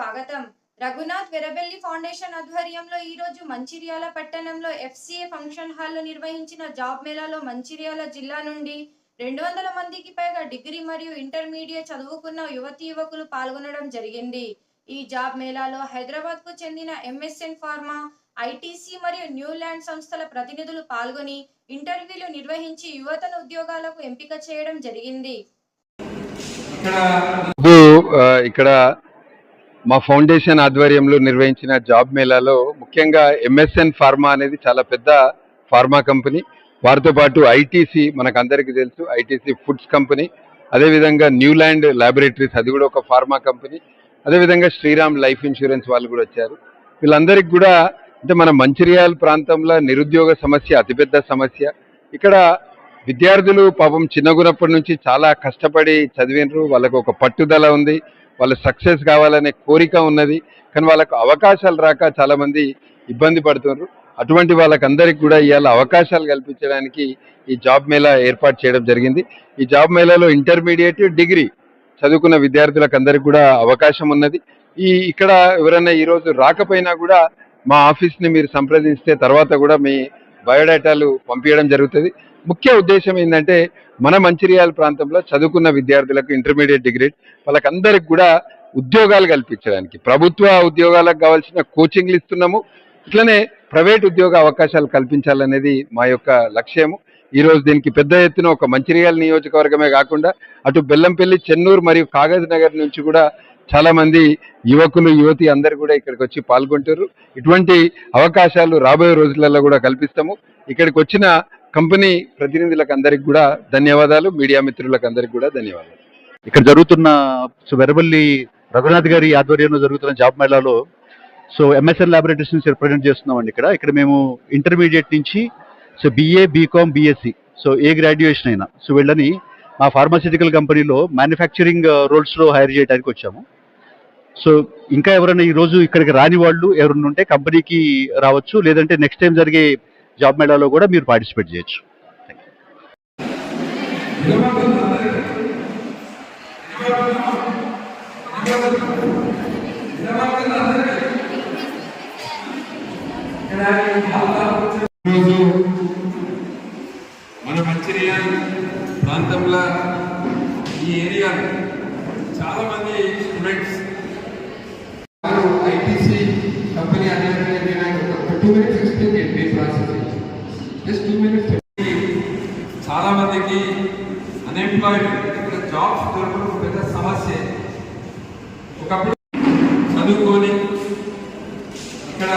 స్వాగతం. రఘునాథ్ వెరబెల్లి ఫౌండేషన్ ఆధ్వర్యంలో ఈ రోజు మంచిర్యాల పట్టణంలో ఎఫ్సిఏ ఫంక్షన్ హాల్లో నిర్వహించిన జాబ్ మేళాలో మంచిర్యాల జిల్లా నుండి రెండు వందల మందికి పైగా డిగ్రీ మరియు ఇంటర్మీడియట్ చదువుకున్న యువతి యువకులు పాల్గొనడం జరిగింది. ఈ జాబ్ మేళాలో హైదరాబాద్కు చెందిన ఎంఎస్ఎన్ ఫార్మా ఐటీసీ మరియు న్యూల్యాండ్ సంస్థల ప్రతినిధులు పాల్గొని ఇంటర్వ్యూలు నిర్వహించి యువతను ఉద్యోగాలకు ఎంపిక చేయడం జరిగింది. ఇక్కడ మా ఫౌండేషన్ ఆధ్వర్యంలో నిర్వహించిన జాబ్ మేళాలో ముఖ్యంగా ఎంఎస్ఎన్ ఫార్మా అనేది చాలా పెద్ద ఫార్మా కంపెనీ. వారితో పాటు ఐటీసీ మనకు అందరికీ తెలుసు ఐటీసీ ఫుడ్స్ కంపెనీ. అదేవిధంగా న్యూల్యాండ్ ల్యాబొరేటరీస్ అది కూడా ఒక ఫార్మా కంపెనీ. అదేవిధంగా శ్రీరామ్ లైఫ్ ఇన్సూరెన్స్ వాళ్ళు కూడా వచ్చారు. వీళ్ళందరికీ కూడా అంటే మన మంచిర్యాల ప్రాంతంలో నిరుద్యోగ సమస్య అతిపెద్ద సమస్య. ఇక్కడ విద్యార్థులు పాపం చిన్నగున్నప్పటి నుంచి చాలా కష్టపడి చదివినరు. వాళ్ళకు ఒక పట్టుదల ఉంది. వాళ్ళు సక్సెస్ కావాలనే కోరిక ఉన్నది. కానీ వాళ్ళకు అవకాశాలు రాక చాలామంది ఇబ్బంది పడుతున్నారు. అటువంటి వాళ్ళకందరికి కూడా ఇవాళ అవకాశాలు కల్పించడానికి ఈ జాబ్ మేళా ఏర్పాటు చేయడం జరిగింది. ఈ జాబ్ మేళాలో ఇంటర్మీడియట్ డిగ్రీ చదువుకున్న విద్యార్థులకు అందరికి కూడా అవకాశం ఉన్నది. ఈ ఇక్కడ ఎవరైనా ఈరోజు రాకపోయినా కూడా మా ఆఫీస్ని మీరు సంప్రదిస్తే తర్వాత కూడా మీ బయోడేటాలు పంపించడం జరుగుతుంది. ముఖ్య ఉద్దేశం ఏంటంటే మన మంచిర్యాల ప్రాంతంలో చదువుకున్న విద్యార్థులకు ఇంటర్మీడియట్ డిగ్రీ వాళ్ళకందరికి కూడా ఉద్యోగాలు కల్పించడానికి ప్రభుత్వ ఉద్యోగాలకు కావాల్సిన కోచింగ్లు ఇస్తున్నాము. ఇట్లనే ప్రైవేట్ ఉద్యోగ అవకాశాలు కల్పించాలనేది మా యొక్క లక్ష్యము. ఈరోజు దీనికి పెద్ద ఎత్తున ఒక మంచిర్యాల నియోజకవర్గమే కాకుండా అటు బెల్లంపల్లి చెన్నూరు మరియు కాగజ్ నగర్ నుంచి కూడా చాలా మంది యువకులు యువతి అందరు కూడా ఇక్కడికి వచ్చి పాల్గొంటారు. ఇటువంటి అవకాశాలు రాబోయే రోజులలో కూడా కల్పిస్తాము. ఇక్కడికి వచ్చిన కంపెనీ ప్రతినిధులకు అందరికి కూడా ధన్యవాదాలు. మీడియా మిత్రులకు అందరికి కూడా ధన్యవాదాలు. ఇక్కడ జరుగుతున్న సో వెరవల్లి రఘునాథ్ గారి ఆధ్వర్యంలో జరుగుతున్న జాబ్ మేళాలో సో ఎంఎస్ఎన్ ల్యాబొరేటరీస్ నుంచి రిప్రజెంట్ చేస్తున్నామండి ఇక్కడ. ఇక్కడ మేము ఇంటర్మీడియట్ నుంచి so BA BCom BSc so ఏ గ్రాడ్యుయేషన్ అయినా సో వీళ్ళని మా ఫార్మాసిటికల్ కంపెనీలో మ్యానుఫ్యాక్చరింగ్ రోల్స్లో హైర్ చేయడానికి వచ్చాము. సో ఇంకా ఎవరైనా ఈ రోజు ఇక్కడికి రాని వాళ్ళు ఎవరైనా ఉంటే కంపెనీకి రావచ్చు లేదంటే నెక్స్ట్ టైం జరిగే జాబ్ మేళాలో కూడా మీరు పార్టిసిపేట్ చేయొచ్చు. ఈరోజు మన మంచిర్యాల ప్రాంతంలో ఈ ఏరియా చాలా మంది స్టూడెంట్స్ ఐటీసీ కంపెనీ అనేది ఒక టూ మినిట్స్ మీ ప్రాసెస్ జస్ట్ టూ మినిట్స్ చాలా మందికి అన్ఎంప్లాయ్మెంట్ ఇక్కడ జాబ్స్ దొరకడం ఒక పెద్ద సమస్య. ఒకప్పుడు చదువుకొని ఇక్కడ